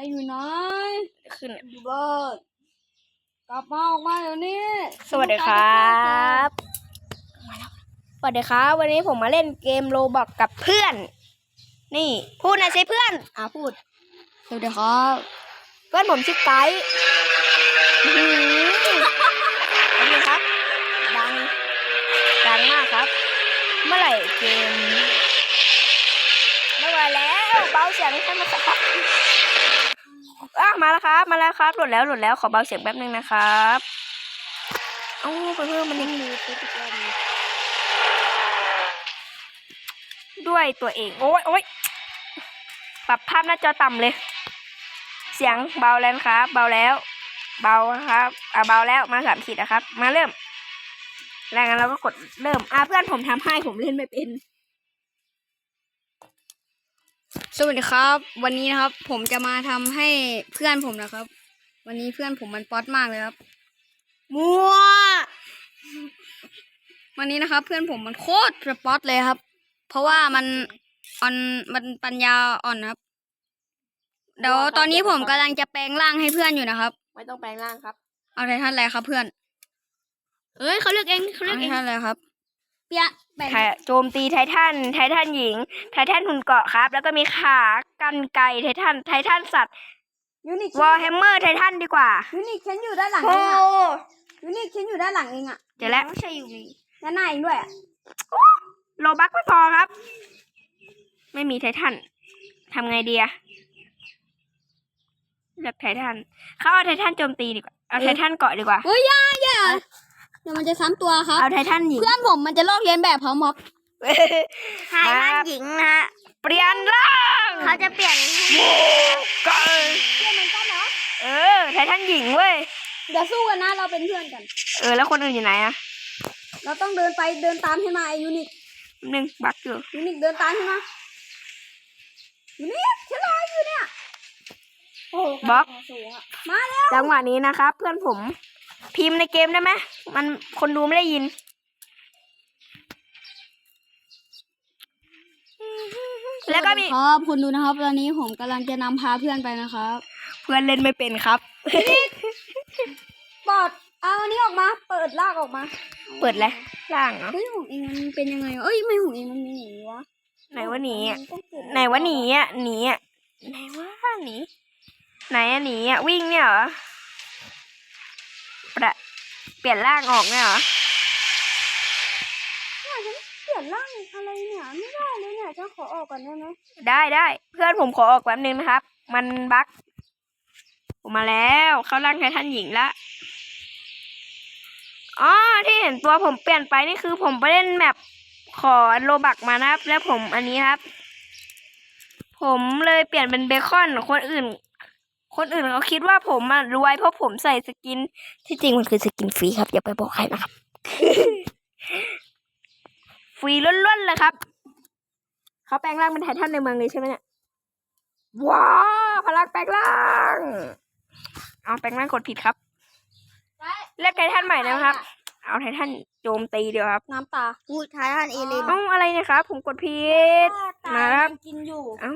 อ้อยู่ไหนขึ้นอยู่บ้านกลับมาออกมาเดี๋ยวนี้สวัสดีครับสวัสดีครับ วันนี้ผมมาเล่นเกมโรบอกกับเพื่อน นี่ พูดหน่อยสิเพื่อน อะพูดสวัสดีครับ เพื่อนผมชื่อไกด์อื้อหือเป็นไงครับ ดัง ดังมากครับ เมื่อไหร่เกมไม่ไหวแล้ว เบาเสียงใช่ไหมครับ อะมาแล้วครับ มาแล้วครับหลุดแล้วหลุดแล้วขอเบาเสียงแป๊บนึงนะครับเอ้าเพื่อนๆมันยังมีพฤติกรรมด้วยตัวเอง โอ้ยโอ้ยปรับภาพหน้าจอต่ำเลย เสียงเบาแล้วครับ เบาแล้ว เบาครับอะเบาแล้วมาสามขีดนะครับ มาเริ่มแล้วงั้นเราก็กดเริ่มอะเพื่อนผมทำให้ผมเล่นไม่เป็น สวัสดีครับ วันนี้นะครับ ผมจะมาทำให้เพื่อนผมนะครับ วันนี้เพื่อนผมมันป๊อตมากเลยครับมั่ววันนี้นะครับ เพื่อนผมมันโคตรจะป๊อตเลยครับ เพราะว่ามันอ่อนมันปัญญาอ่อนครับเดี๋ยวตอนนี้ผมกำลังจะแปลงร่างให้เพื่อนอยู่นะครับไม่ต้องแปลงร่างครับ เอาไททันอะไรครับ เพื่อน เอ้ยเขาเลือกเองเขาเอาเลือกไทเองทันอะไรครับ เปียะแบ่ง ไทโจมตีไททัน ไททันหญิง ไททันหุ่นเกราะครับ แล้วก็มีขา กันไกรไททัน ไททันสัตว์ ยูนิควอลแฮมเมอร์ไททันดีกว่า ยูนิคฉันอยู่ด้านหลังโอ้เองอะยูนิคฉันอยู่ด้านหลังเองอะเจอแล้วไม่ใช่ยูนิด้านหน้าเองด้วยอะโลบักไม่พอครับ ไม่มีไททันทำไงดีอะเลือกไททัน เขาเอาไททันโจมตีดีกว่า เอาไททันเกาะดีกว่า เฮ้ยอย่าอย่า เดี๋ยวมันจะซ้ำตัวครับ เอาไททันหญิงเพื่อนผมมันจะลอกเลียนแบบเขาม็อกไททันหญิงนะฮะเปลี่ยนร่างเขาจะเปลี่ยนก็เพื่อนมันก็เนาะเออไททันหญิงเว้ยเดี๋ยวสู้กันนะเราเป็นเพื่อนกัน เออแล้วคนอื่นอยู่ไหนอะเราต้องเดินไปเดินตามให้มาไอยูนิคหนึ่งบักอยู่ยูนิคเดินตามให้มายูนิคฉันรออยู่เนี่ยโอ้โหบล็อกสูงอะมาแล้วจังหวะนี้นะครับเพื่อนผม พิมพ์ในเกมได้ไหมมันคนดูไม่ได้ยิน แล้วก็มีครับคุณดูนะครับ ตอนนี้ผมกำลังจะนำพาเพื่อนไปนะครับ เพื่อนเล่นไม่เป็นครับปอดเอาอันนี้ออกมา เปิดลากออกมา เปิดเลยล่างเหรอเฮ้ยของเองมันเป็นยังไงเอ้ยไม่ของเองมันมีอย่างนี้วะไหนว่าหนีอะมัต้องเปิดไหนว่าหนีอะหนีอะไหนว่าหนีไหนอะหนีอะวิ่งเนี่ยเหรอ ประเปลี่ยนร่างออกเนี่ยเหรอเปลี่ยนร่างอะไรเนี่ยไม่ได้เลยเนี่ยฉันขอออกก่อนได้ไหมได้ได้เพื่อนผมขอออกแป๊บนึงนะครับ มันบั๊กผมมาแล้วเข้าร่างไททันหญิงละอ๋อที่เห็นตัวผมเปลี่ยนไปนี่คือผมไปเล่นแมปขอโลบักมานะครับ แล้วผมอันนี้ครับ ผมเลยเปลี่ยนเป็นเบคอนคนอื่น คนอื่นเขาคิดว่าผมอะรวยเพราะผมใส่สกิน ที่จริงมันคือสกินฟรีครับ อย่าไปบอกใครนะครับ ฟรีล้วนๆเลยครับ เขาแปลงร่างเป็นไททันในเมืองเลยใช่ไหมเนี่ยว้าวพลังแปลงร่างเอาแปลงร่างกดผิดครับเลือกไททันใหม่นะครับ เอาไททันโจมตีเดียวครับ น้ำตาพูดท้ายท่านเอเลนเอ้าอะไรเนะครับ ผมกดผิดมาครับกินอยู่เอ้า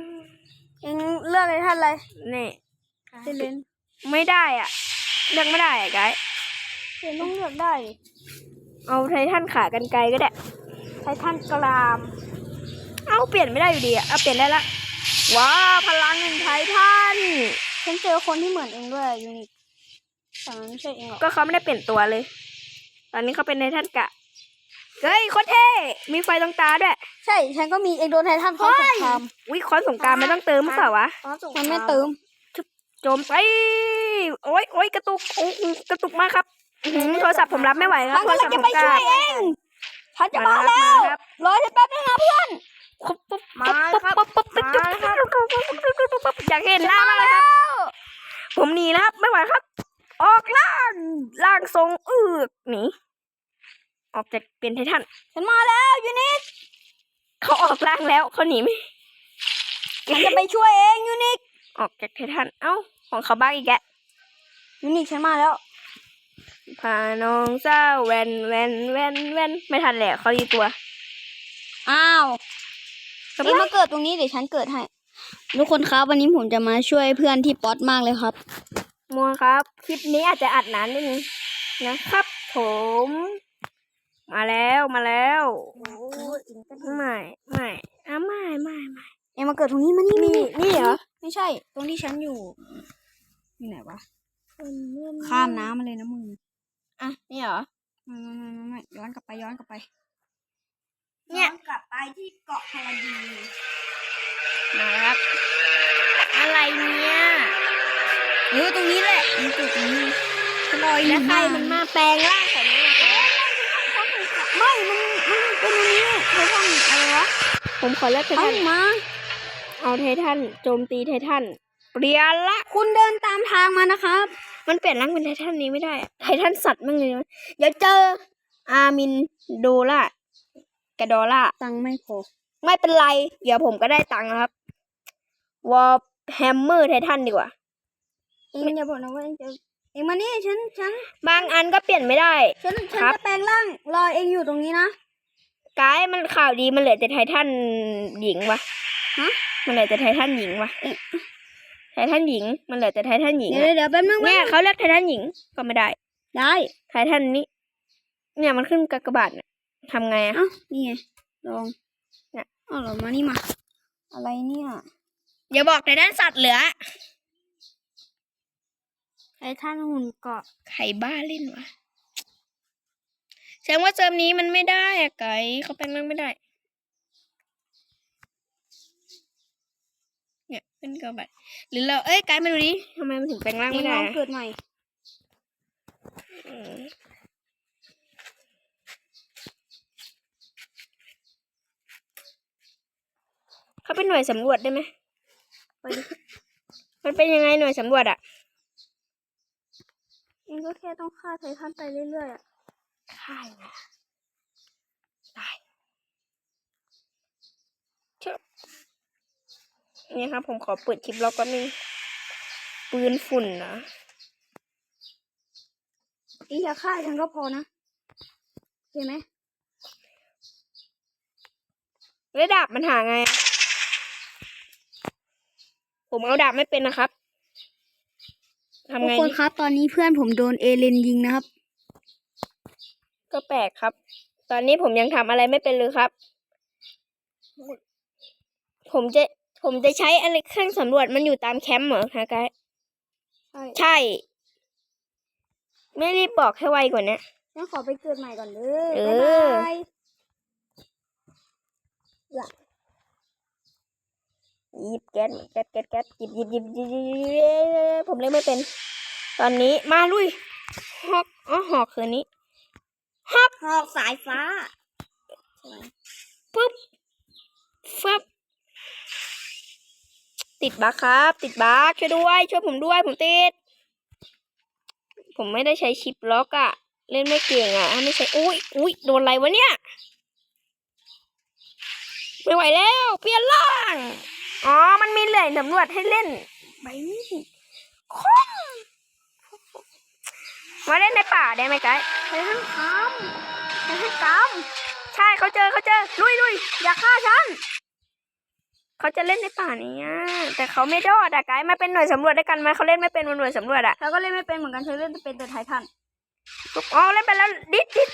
เองเลือกในท่านอะไรนี่ เอเลนไม่ได้อะ เลือกไม่ได้อะไกด์เองต้องเลือกได้ เอาไททันขากันไกลก็ได้ ไททันกราม เอาเปลี่ยนไม่ได้อยู่ดีอะเอาเปลี่ยนได้ละ ว้าวพลังแห่งไททัน ฉันเจอคนที่เหมือนเองด้วยยูนิคแต่มันไม่ใช่เองหรอก ก็เขาไม่ได้เปลี่ยนตัวเลย ตอนนี้เขาเป็นไททันกะ เฮ้ยโคตรเท่ มีไฟตรงตาด้วย ใช่ ฉันก็มีเองโดนไททันเขาสงคราม วิคอนสงกรารไม่ต้องเติมหรือเปล่าวะ มันไม่เติมโจมไปโอ้ยโอ้ยกระตุกโอ้โหกระตุกมากครับอื้อหือโทรศัพท์ผมรับไม่ไหวครับฉันโทรกำลัศังพท์จะผมไปกช่ล้าวยเองฉันจะมามาแล้วครับรอฉันแป๊บนึงนะเพื่อนปุ๊บปุ๊บมาครับปุ๊บปุ๊บปุ๊บปุ๊บปุ๊บอยากเห็นหน้ามากเลยครับ ผมหนีนะครับ ไม่ไหวครับ ออกล่างล่างทรงอึกหนีออกจากเป็นไททันฉันมาแล้วยูนิคเขาออกล่างแล้วเขาหนีไม่ฉันจะไปช่วยเองยูนิคออกจากไททันเอ้า ของเขาบ้าอีกแกยูนิคฉันมาแล้ว พาน้องเศร้าแวนแวนแวนแวนไม่ทันแล้วเขาดีตัว อ้าวทำไมเองมาเกิดตรงนี้เดี๋ยวฉันเกิดให้ ทุกคนครับวันนี้ผมจะมาช่วยเพื่อนที่ป๊อตมากเลยครับมัวครับ คลิปนี้อาจจะอัดนานนิดนึงนะครับ ผม มาแล้วมาแล้วไม่ไม่อะไม่ไม่ไม่ เอ็มมาเกิดตรงนี้มานี่นี่นี่เหรอ ไม่ใช่ ตรงที่ฉันอยู่ที่ไหนวะ ข้ามน้ำมาเลยนะมึง อะ นี่เหรอไม่ไม่ไม่ไม่ไม่ย้อนกลับไปย้อนกลับไป เนี่ยกลับไปที่เกาะพาราดีมาครับอะไรเนี่ยเออตรงนี้แหละมันจุดตรงนี้ฉันรออีกแล้วใครนานมันมาแปลงร่างแบบนี้ล่ะครับไม่ มัน มันเป็นตรงนี้เธอทำอะไรวะ ผมขอเลือกไทเอ้าทันมา เอาไททันโจมตีไททันเปลี่ยนละ คุณเดินตามทางมานะครับ มันเปลี่ยนร่างเป็นไททันนี้ไม่ได้อะไททันสัตว์มั่งเลยนะเดี๋ยวเจออามินโดล่ากระดอล่าตังค์ไม่พอไม่เป็นไร เดี๋ยวผมก็ได้ตังค์นะครับ วอลแฮมเมอร์ไททันดีกว่าเองอย่าบอกนะว่าเองจะเองมานี่ฉันฉัน บางอันก็เปลี่ยนไม่ได้ ฉันฉันครับจะแปลงร่างรอเองอยู่ตรงนี้นะกายมันข่าวดีมันเหลือแต่ไททันหญิงวะฮะ มันเหลือแต่ไททันหญิงวะไททันหญิง มันเหลือแต่ไททันหญิงเดี๋ยวอะเดี๋ยวแป๊บนึงเนี่ยเขาเลือกไททันหญิงก็ไม่ได้ ได้ไททันนี้เนี่ยมันขึ้นกากบาทเนี่ยทำไงอะเอ้านี่ไงลองเนี่ยเอ้าเหรอมานี่มา อะไรเนี่ยอย่าบอกไททันสัตว์เหลือไอ้ท่านหุ่นเกาะใครบ้าเล่นวะแสดงว่าเจิมนี้มันไม่ได้อะไก่เขาแปลงร่างไม่ได้ เนี่ยเป็นกระบาดหรือเราเอ้ยไกด์มาดูดิทำไมมันถึงแปลงร่างเองไม่ลได้องอะเกิดใหม่อืมเขาเป็นหน่วยสำรวจได้ไหมไปดิมันเป็นยังไงหน่วยสำรวจอะเองก็แค่ต้องฆ่าไททันไปเรื่อยๆอะค่ายนะได้เชอะ นี่ครับ ผมขอเปิดคลิปล็อกก็นึงปืนฝุ่นนะเองอย่าฆ่าฉันก็พอนะโอเคไหมแล้วดาบมันหาไงอะผมเอาดาบไม่เป็นนะครับทำทุกไงคนดีครับ ตอนนี้เพื่อนผมโดนเอเลนยิงนะครับ ก็แปลกครับ ตอนนี้ผมยังทำอะไรไม่เป็นเลยครับ ผมจะ ผมจะใช้อะไรเครื่องสำรวจมันอยู่ตามแคมป์เหรอฮะไกด์ใช่ใช่ ไม่รีบบอกให้ไวกว่านี้งั้นขอไปเกิดใหม่ก่อนเลยเอบ๊ายอบายหยิบแก๊สแก๊สแก๊สแก๊สหยิบหยิบหยิบหยิบหยิบหยิบผมเล่นไม่เป็น ตอนนี้มาลุยหอกอ๋อหอกคืนนี้หอกสายฟ้าปึ๊บฟับ ติดบั๊กครับ ติดบั๊กช่วยด้วย ช่วยผมด้วย ผมติด ผมไม่ได้ใช้ชิปล็อกอะเล่นไม่เก่งอะถ้าไม่ใช้อุ้ยอุ้ยโดนอะไรวะเนี่ยไม่ไหวแล้วเปลี่ยนร่างอ๋อ มันมีเหล่ยสำรวจให้เล่นใบนี้คมมาเล่นในป่าได้ไหมไกด์ไททันคำไททันกใช่เขาเจอเขาเจอลุยลุยอย่าฆ่าฉัน เขาจะเล่นในป่านี้อะแต่เขาไม่รอดอะไกด์มาเป็นหน่วยสำรวจด้วยกันไหมเขาเล่นไม่เป็นหน่วยสำรวจอะำเธอก็เล่นไม่เป็นเหมือนกันเธอเล่นเป็นแต่ไททันอ๋อเล่นไปแล้วดิดดิด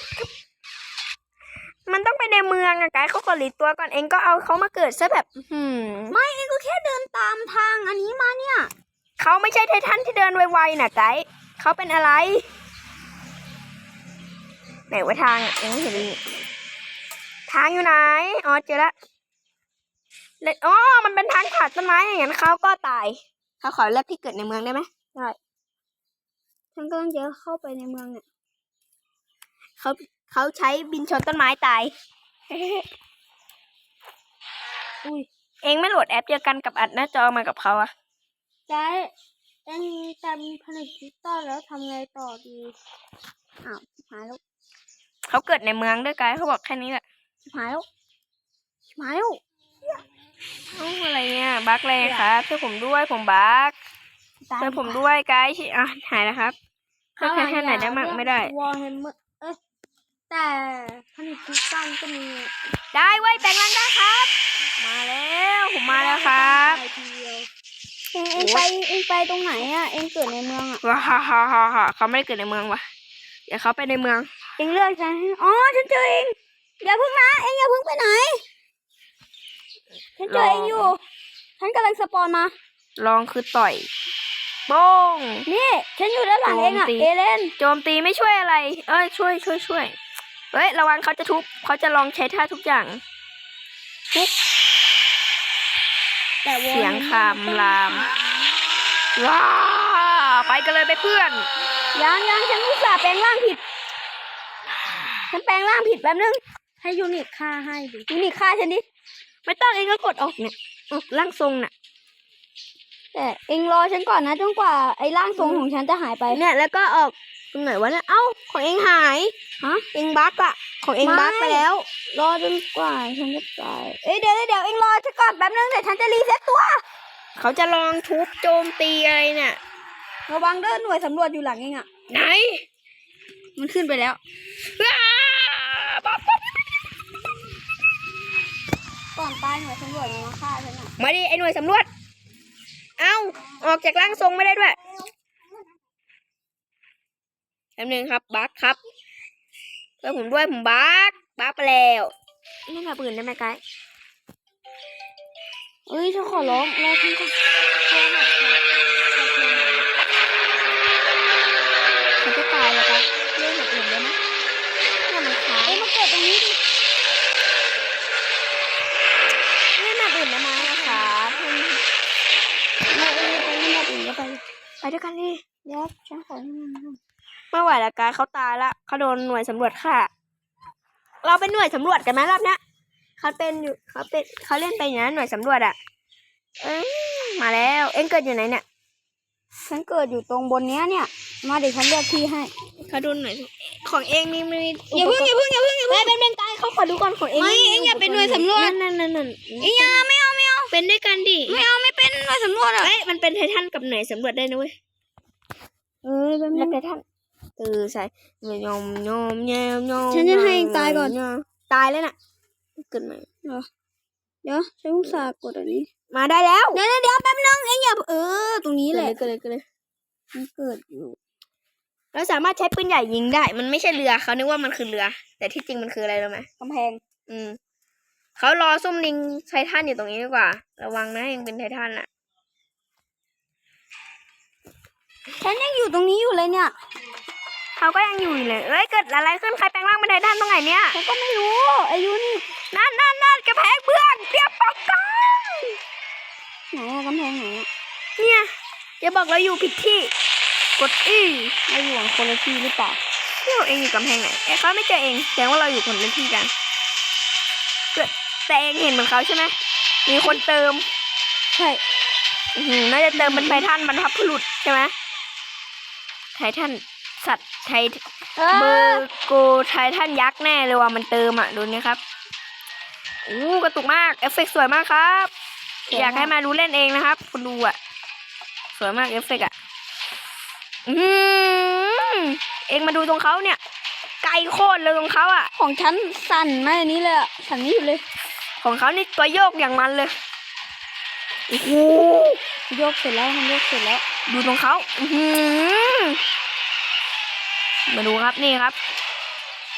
มันต้องไปในเมืองอะไกด์เขาก็หลีตัวก่อนเองก็เอาเขามาเกิดซะแบบอืมไม่เองก็แค่เดินตามทางอันนี้มาเนี่ยเขาไม่ใช่ไททันที่เดินไวๆน่ะไกด์เขาเป็นอะไรไหนว่าทางอะยังไม่เห็นเลยนี่ทางอยู่ไหน อ๋อเจอแล้ว แล้วอ๋อ มันเป็นทางขาดต้นไม้อย่างนั้นเขาก็ตาย เขาขอเลือกที่เกิดในเมืองได้ไหมฉันก็ต้องเจอเข้าไปในเมืองเนี่ยเขาเขาใช้บินชนต้นไม้ตาย อุ้ย เองไม่โหลดแอปเดียวกันกับอัดหน้าจอมากับเขาอะได้เองจำผลิตคริสตัลแล้วทำไงต่อดีอ้าวชิบหายแล้วเขาเกิดในเมืองด้วยกายเขาบอกแค่นี้แหละชิบหายแล้วชิบหายแล้วเอ้าอะไรเนี่ยบั๊กเลยครับช่วยผมด้วยผมบั๊กตายช่วยผมด้วยกายชิอะหายแล้วครับก็แค่แค่ไหนได้มั่งไม่ได้วอลเฮมเมอร์เอ๊ะแต่ผลิตคริสตัลก็มี ได้เว้ยแปลงร่างได้ครับไมาแล้วผมมาแล้วครับเองเองไปเองไปตรงไหนอะเองเกิดในเมืองอะว้าฮ่าฮ่าฮ่าฮ่าเขาไม่ได้เกิดในเมืองวะเดี๋ยวเขาไปในเมือง เองเลือกฉันให้อ๋อฉันเจอเองอย่าเพิ่งนะเองอย่าเพิ่งไปไหน ฉันเจอเองอยู่ ฉันกำลังสปอนมา ลองคือต่อยโป้งนี่ ฉันอยู่ด้านหลังเองอะโจมตีเอเลนโจมตีไม่ช่วยอะไร เอ้ยช่วยช่วยช่วยเฮ้ยระวังเขาจะทุบเขาจะลองใช้ท่าทุกอย่างแต่วอเสียงคำรามว้าไปกันเลยไปเพื่อนยังยังฉันอุตส่าห์แปลงร่างผิด ฉันแปลงร่างผิดแป๊บนึง ให้ยูนิคฆ่าให้ดิยูนิคฆ่าฉันดิ ไม่ต้องเองก็กดออกเนี่ยออกร่างทรงน่ะ แต่เองรอฉันก่อนนะจนกว่าไอ้ร่างทรงของฉันจะหายไปเนี่ยแล้วก็ออกตรงไหนวะเนี่ยเอ้าของเองหายฮะเองบั๊กอะของเองบั๊กไปไม่แล้ว รอจนกว่าฉันจะตายเอ้ยเดี๋ยวเดี๋ยวเดี๋ยวเองรอฉันก่อนแป๊บนึงเดี๋ยวฉันจะรีเซ็ตตัว เขาจะลองทุบโจมตีอะไรเนี่ยระวังเด้อหน่วยสำรวจอยู่หลังเองอะไหน มันขึ้นไปแล้วว้าบ๊อบบ๊อบ ก่อนตายหน่วยสำรวจมันมาฆ่าฉันอะมาดิไอ้หน่วยสำรวจ เอ้า ออกจากร่างทรงไม่ได้ด้วยแป๊บนึงครับบั๊กครับเพื่อผมด้วยผมบั๊กบั๊กไปแล้วนี่แบบอื่นได้ไหมไกด์เอ้ยฉันขอร้องรอฉันก่อน ไปด้วยกันดิเดี๋ยวฉันขอนี่มันไม่ไหวแล้วกายเขาตายละเขาโดนหน่วยสำรวจฆ่าเราเป็นหน่วยสำรวจกันไหมรอบเนี้ยเขาเป็นอยู่เขาเป็นเขาเล่นเป็นอย่างนั้นหน่วยสำรวจอะเอ้ยมาแล้ว เอ็งเกิดอยู่ไหนเนี่ยฉันเกิดอยู่ตรงบนเนี้ยเนี่ย มาเดี๋ยวฉันเลือกที่ให้เขาดูหน่อยของเองนี่มีอย่าเพิ่งอย่าเพิ่งอย่าเพิ่งอย่าเพิ่งไม่เป็นเป็นกายเขาขอดูก่อนของเองไม่เอ็งอย่าเป็นหน่วยสำรวจนั่นนั่นนั่นนั่นเอ้ยอย่าไม่ เอาไม่เอาเป็นด้วยกันดิ ไม่เอาไม่เป็นหน่วยสำรวจอะเอ้ยมันเป็นไททันกับหน่วยสำรวจได้นะเว้ย เอ้ยแป๊บนึแล้วงไททันเออใช่ยอมยอมยอมยอมฉันจะให้เองตายก่อน ตายแล้วน่ะ เกิดใหม่เดี๋ยวฉันอุตส่าห์กดอันนี้ มาได้แล้ว เดี๋ยวเดี๋ยวเดี๋ยวแป๊บนึงเอ็งอย่าเออ ตรงนี้แหละ เกิดเลยเกิดเลยมันเกิดอยู่ เราสามารถใช้ปืนใหญ่ยิงได้ มันไม่ใช่เรือเขานึกว่ามันคือเรือ แต่ที่จริงมันคืออะไรรู้ไหมกำแพง อืม เขารอซุ่มลิงไททันอยู่ตรงนี้ดีกว่า ระวังนะยังเป็นไททันอะฉันยังอยู่ตรงนี้อยู่เลยเนี่ย เขาก็ยังอยู่เลย เอ้ยเกิดอะไรขึ้นใครแปลงร่างเป็นไททันตรงไหนเนี่ยฉันก็ไม่รู้อายุนี่นั่นนั่นนั่นกระแพงเพื่อนเตรียมป้องกันไหนอะกำแพงไหนอะเนี่ยอย่าบอกเราอยู่ผิดที่ กดอีเราอยู่ของคนละที่หรือเปล่าเที่ยวเองอยู่กำแพงไหนเอ้ยเขาไม่เจอเองแสดงว่าเราอยู่คนละที่กันเกิด แต่เองเห็นเหมือนเขาใช่ไหมมีคนเติม ใช่อื้อหือน่าจะเติมเป็นไททันบรรพบุรุษใช่ไหมไททันสัตว์ไทเอเบออร์โกไททันยักษ์แน่เลยว่ามันเติมอะดูนี่ครับอู้กระตุกมากเอฟเฟกต์สวยมากครับ อยากให้มาดูเล่นเองนะครับคุณดูอะ สวยมากเอฟเฟกต์อะอืมเองมาดูตรงเขาเนี่ย ไกลโคตรเลยตรงเขาอะ ของฉันสั่นมาอันนี้เลยอะสั่นนี่อยู่เลย ของเขานี่ตัวโยกอย่างมันเลยโอ้โหโยกเสร็จแล้วมันโยกเสร็จแล้ว ดูตรงเขาอื้อหือมาดูครับนี่ครับ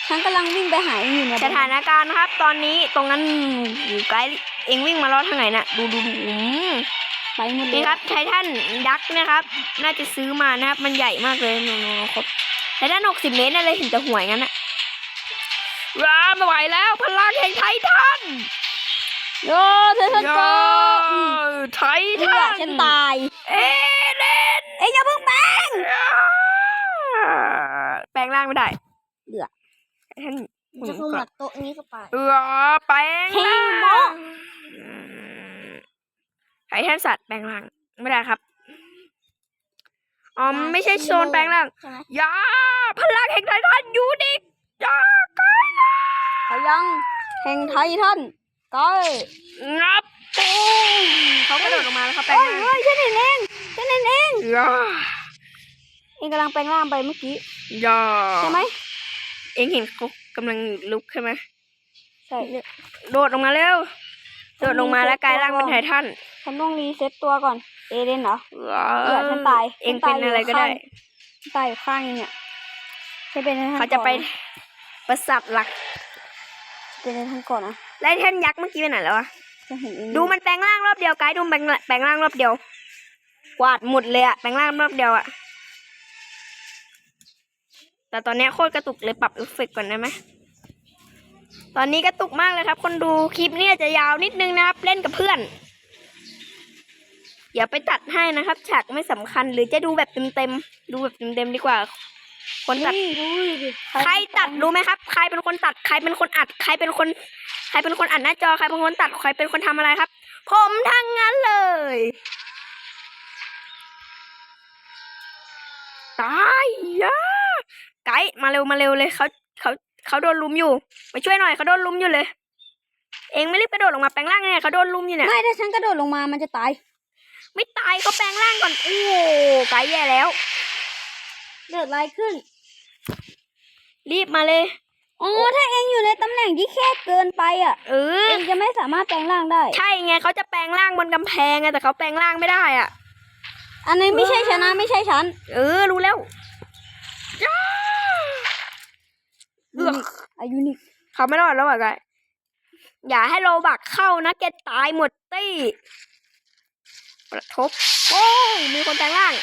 ฉันกำลังวิ่งไปหาเองอยู่เนี่ยสถานการณ์นะครับ ตอนนี้ตรงนั้นอยู่ไกลเองวิ่งมาล้อทางไหนน่ะ ดูดูดูอืมไปหมดเลยนี่ครับไททันยักษ์นะครับ น่าจะซื้อมานะครับ มันใหญ่มากเลยนูนูครบไททันหกสิบเมตรนั่นเลยถึงจะห่วยงั้นน่ะว้าไม่ไหวแล้วพลังแห่งไททัน โยเธอฉันก็อืมไทเลืทัอนฉันตาย เอเลนเอ็งอย่าเพิ่งแปลง แปลงร่างไม่ได้เดือดไททันจะเข้ามาโต๊ะนี้ก็ไป เออแปลงร่งเฮ้ยโมอืมไททันสัตว์แปลงร่างไม่ได้ครับอ๋อไม่ใช่โซนแปลงร่างใช่ไหมยาพลังแห่งไททันยูนิคยาไกลละพลังแห่งไททัน ก้อยงับตูมเขากระโดดลงมาแล้วเขาแปลเอ้งยร่างเอ้ยฉันเห็นเองฉันเห็นเองยาเองกำลังแปลงร่างไปเมื่อกี้ยาใช่ไหมเอ็งเห็นเขากำลังลุกใช่ไหมใช่เนี่ยโดดลงมาเร็วโดดลงมาแล้วกลายร่างเป็นไททันฉันต้องรีเซ็ตตัวก่อน เอเดนเหรอเอเผื่อฉันตายเองฉันเป็ตายนอะไรก็ได้อยู่ข้างตายอยู่ข้างเองเนี่ยใช่เป็นไททันเขาจะไปก่อนนประสับหลักเป็นไททันก่อนนะ แล้วไอ้แท่นยักษ์เมื่อกี้ไปไหนแล้ววะจะเห็นเองดูมันแปลงร่างรอบเดียวไกด์ดูแปลงแปลงร่างรอบเดียว กวาดหมดเลยอะแปลงร่างรอบเดียวอะแต่ตอนเนี้ยโคตรกระตุกเลยปรับเอฟเฟกต์ก่อนได้ไหมตอนนี้กระตุกมากเลยครับ คนดูคลิปนี้อาจจะยาวนิดนึงนะครับ เล่นกับเพื่อน อย่าไปตัดให้นะครับ ฉากไม่สำคัญหรือจะดูแบบเต็มๆดูแบบเต็มๆดีกว่า คนตัดนี่ดูดิใครตัดรู้ไหมครับ ใครเป็นคนตัด ใครเป็นคนอัด ใครเป็นคน ใครเป็นคนอัดหน้าจอ ใครเป็นคนตัด ใครเป็นคนทำอะไรครับ ผมทั้งนั้นเลย ตายยาไกด์มาเร็วมาเร็วเลยเขาเขาเขาโดนลุมอยู่ไปช่วยหน่อยเขาโดนลุมอยู่เลย เองไม่รีบกระโดดลงมาแปลงร่างเนี่ยเขาโดนลุมอยู่เนี่ย ไม่ถ้าฉันกระโดดลงมามันจะตาย ไม่ตายเขาแปลงร่างก่อน โอ้โหไกด์แย่แล้ว เกิดอะไรขึ้น รีบมาเลย อ๋อถ้าเองอยู่ในตำแหน่งที่แคบเกินไปอะเออ เองจะไม่สามารถแปลงร่างได้ ใช่ไงเขาจะแปลงร่างบนกำแพงไงแต่เขาแปลงร่างไม่ได้อะ อันนี้ไม่ใช่ชนะไม่ใช่ฉันเออ รู้แล้วจ้าเลือกอายุนิคเขาไม่รอดแล้วอะกายอย่าให้โลบักเข้านะแกตายหมดตี้ประทบ โอ้ยมีคนแปลงร่าง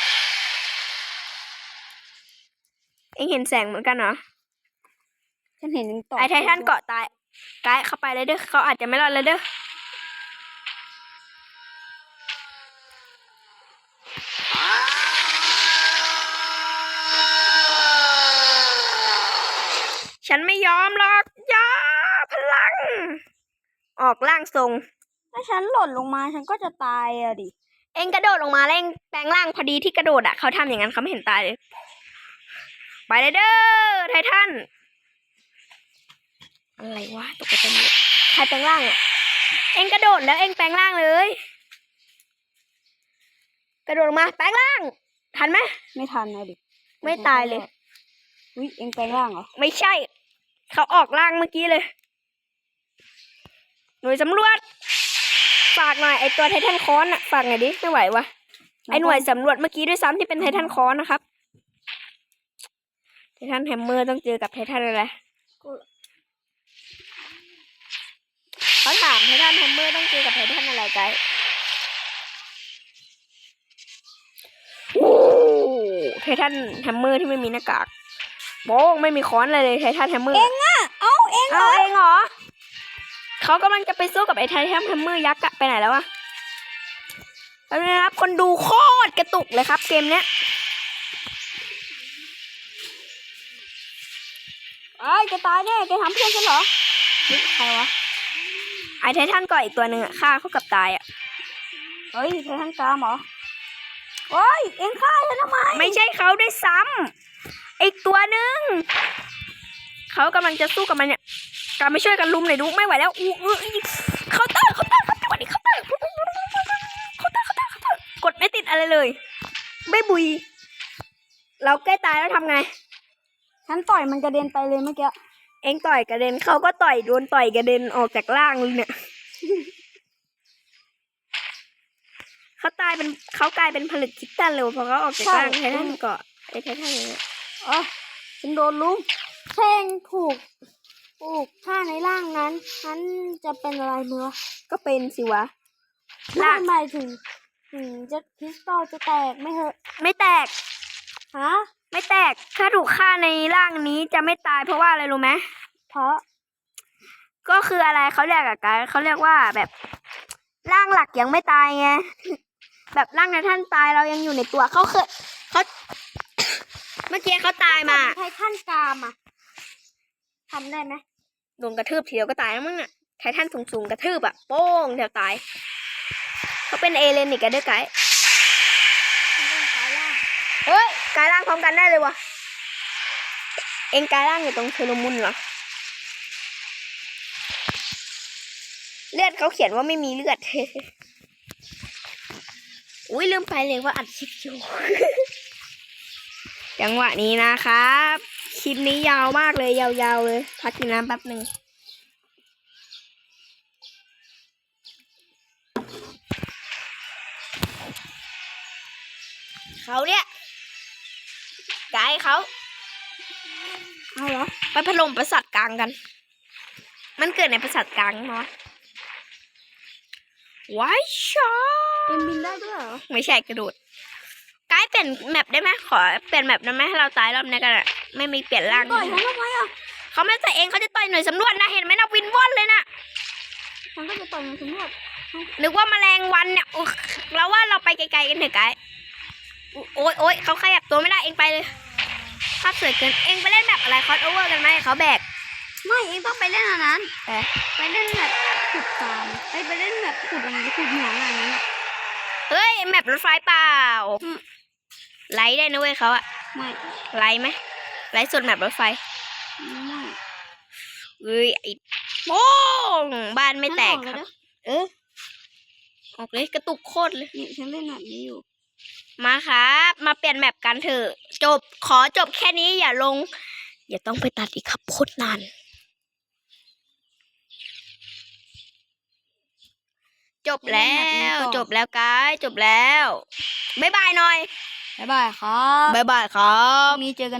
เอ็งเห็นแสงเหมือนกันเหรอ ฉันเห็นเองต่อไอไททันเกาะตายกายเข้าไปเลยเด้อเขาอาจจะไม่รอดเลยเด้อฉันไม่ยอมหรอกย่าพลัง ออกร่างทรง ถ้าฉันหล่นลงมาฉันก็จะตายอะดิ เองกระโดดลงมาแล้วเองแปลงร่างพอดีที่กระโดดอะเขาทำอย่างนั้นเขาไม่เห็นตายเลย ไปเลยเด้อไททัน อะไรวะตกใจหมดใครแปลงร่างอะเองกระโดดแล้วเองแปลงร่างเลย กระโดดลงมาแปลงร่าง ทันไหมไม่ทันนะดิไม่ตายเลยอุ้ยเองแปลงร่างเหรอไม่ใช่ เขาออกร่างเมื่อกี้เลยหน่วยสำรวจฝากหน่อยไอตัวไททันคอนอะฝากหน่อยดิไม่ไหววะไอหน่วยสำรวจเมื่อกี้ด้วยซ้ำที่เป็นไททันคอนนะครับไททันแฮมเมอร์ต้องเจอกับไททันอะไร เขาถามไททันแฮมเมอร์ต้องเจอกับไททันอะไรไกด์โอ้ไททันแฮมเมอร์ที่ไม่มีหน้ากากโป้งไม่มีค้อนอะไรเลยไททันแฮมเมอร์ เองอะเอาเองเหรเอาอเองเหรอเขากำลังจะไปสู้กับไอ้ไททันแฮมเมอร์ยักษ์อะไปไหนแล้วอะไปบนะครับ คนดูโคตรกระตุกเลยครับเกมเนี้ยไอ้ยจะตายแน่แกทำเพื่อนฉันเหรอเฮ้ยใครวะ ไอ้ไททันก่ออีกตัวหนึ่งอะฆ่าเขาเกับตายอะเฮ้ยไททันกรามเหรอโอ้ยเองฆ่าฉันทำไมไม่ใช่เขาด้วยซ้ำอีกตัวหนึ่งเขากำลังจะสู้กับมันเนี่ยการไม่ช่วยกันลุมหน่อยดูไม่ไหวแล้วอู้อู้อีเขาน์เตอร์เขาน์เตอร์เขาน์เตอร์วันนี้เขาน์เตอร์เขาน์เตอร์เขาน์เตอร์เขาน์เตอร์กดไม่ติดอะไรเลย ไม่บุย เราใกล้ตายแล้วทำไงฉันต่อยมันกระเด็นไปเลยเมื่อกี้ เอ็งต่อยกระเด็นเขาก็ต่อยโดนต่อยกระเด็นออกจากร่างเลยเนี่ยเขาตายเป็นเขากลายเป็นผลึกคิดตันเลยเพราะเขาออกจากร่างไททันเกาะไอ้ไททันเลยอ๋อฉันโดนลุมแท่งถูกถูกฆ่าในร่างนั้นฉันจะเป็นอะไรเมื่อก็เป็นสิวะ ร่าร่าง งหมายถึงถึงจะคริสตัลจะแตกไม่เหอะ ไม่แตกฮะ ไม่แตก ถ้าถูกฆ่าในร่างนี้จะไม่ตายเพราะว่าอะไรรู้ไหม เพราะ ก็คืออะไรเขาเรียกอะกันเขาเรียกว่าแบบร่างหลักยังไม่ตายไง แบบร่างในท่านตายเรายังอยู่ในตัวเขาเคยเขาเมื่อกี้เขาตายมาไททันกรามอะทำได้ไหมโดนกระทืบทีเดียวก็ตายแล้วมั้งอะไททันสูงๆกระทืบอะโป้งเดียวตายเขาเป็นเอเลนอีกกันด้วยไกด์ กลายร่างพร้อมกันได้เลยวะเองกลายร่างอยู่ตรงเทโลมุนเหรอ เลือดเขาเขียนว่าไม่มีเลือด อุ้ยลืมไปเลยว่าอัดคลิปอยู่ จังหวะนี้นะครับ คลิปนี้ยาวมากเลย ยาวๆเลยพักกินน้ำแป๊บหนึ่งเขาเนี่ย ไกด์เขาเอาเหรอไปพลมประสาทกลางกัน มันเกิดในประสาทกลางเนาะว้ายชอเป็นบินได้ด้วยเหรอ ไม่ใช่กระโดดไกด์เปลี่ยนแมปได้ไหมขอเปลี่ยนแมปได้ไหมให้เราตายรอบนี้กันอะไม่มีเปลี่ยนร่างต่อยฉันทำไมอะเขาไม่ใส่เองเขาจะต่อยหน่วยสำรวจนะเห็นไหมนะวินว่อนเลยนะฉันก็จะต่อยมันสำรวจนึกว่าแมลงวันเนี่ยอุ๊ยเราว่าเราไปไกลๆกันเถอะไกด์อุ๊ย โอ๊ยโอ๊ยเขาขยับตัวไม่ได้เองไปเลยภาพสวยเกินเองไปเล่นแบบอะไรคอสโอเวอร์กันไหมเขาแบกไม่เองต้องไปเล่นอันนั้นเอ๊ะไปเล่นแบบขุดตามไปไปเล่นแบบขุดอะไรขุดเหมืองอะไรนั้นอะเฮ้ยแมปรถไฟเปล่าอืมไลท์ได้นะเว้ยเขาอะไม่ไลท์ไหมไลท์สดแมปรถไฟไม่เอ้ยไอ้โป้งบ้านไม่แตกฉันออครับเลยนะเออออกเลยกระตุกโคตรเลยนี่ฉันเล่นแบบนี้อยู่ มาครับ มาเปลี่ยนแมปกันเถอะ จบขอจบแค่นี้อย่าลง อย่าต้องไปตัดอีกครับโคตรนานจบแล้วจบแล้วกายจบแล้ว บ๊ายบายหน่อย บ๊ายบายครับ บ๊ายบายครัพบรุ่งนี้เจอกัน